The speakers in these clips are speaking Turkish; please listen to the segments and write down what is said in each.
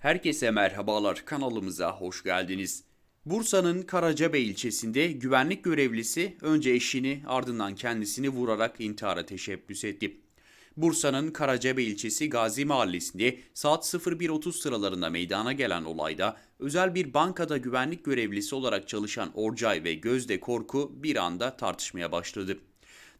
Herkese merhabalar kanalımıza hoş geldiniz. Bursa'nın Karacabey ilçesinde güvenlik görevlisi önce eşini ardından kendisini vurarak intihara teşebbüs etti. Bursa'nın Karacabey ilçesi Gazi Mahallesi'nde saat 01.30 sıralarında meydana gelen olayda özel bir bankada güvenlik görevlisi olarak çalışan Orcay ve Gözde Korku bir anda tartışmaya başladı.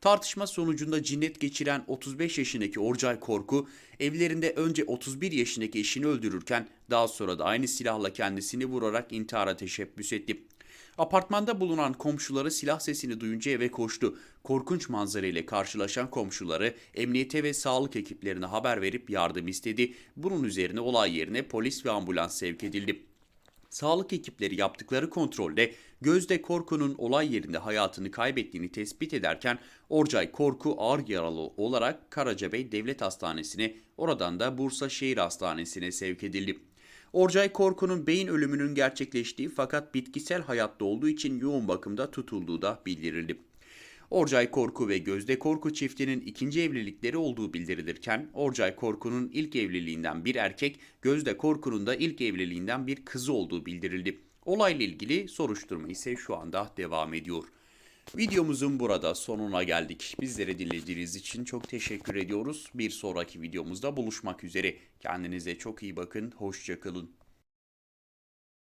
Tartışma sonucunda cinnet geçiren 35 yaşındaki Orcay Korku, evlerinde önce 31 yaşındaki eşini öldürürken daha sonra da aynı silahla kendisini vurarak intihara teşebbüs etti. Apartmanda bulunan komşuları silah sesini duyunca eve koştu. Korkunç manzara ile karşılaşan komşuları emniyete ve sağlık ekiplerine haber verip yardım istedi. Bunun üzerine olay yerine polis ve ambulans sevk edildi. Sağlık ekipleri yaptıkları kontrolde Gözde Korku'nun olay yerinde hayatını kaybettiğini tespit ederken Orcay Korku ağır yaralı olarak Karacabey Devlet Hastanesi'ne oradan da Bursa Şehir Hastanesi'ne sevk edildi. Orcay Korku'nun beyin ölümünün gerçekleştiği fakat bitkisel hayatta olduğu için yoğun bakımda tutulduğu da bildirildi. Orcay Korku ve Gözde Korku çiftinin ikinci evlilikleri olduğu bildirilirken Orcay Korku'nun ilk evliliğinden bir erkek, Gözde Korku'nun da ilk evliliğinden bir kızı olduğu bildirildi. Olayla ilgili soruşturma ise şu anda devam ediyor. Videomuzun burada sonuna geldik. Bizleri dinlediğiniz için çok teşekkür ediyoruz. Bir sonraki videomuzda buluşmak üzere. Kendinize çok iyi bakın. Hoşçakalın.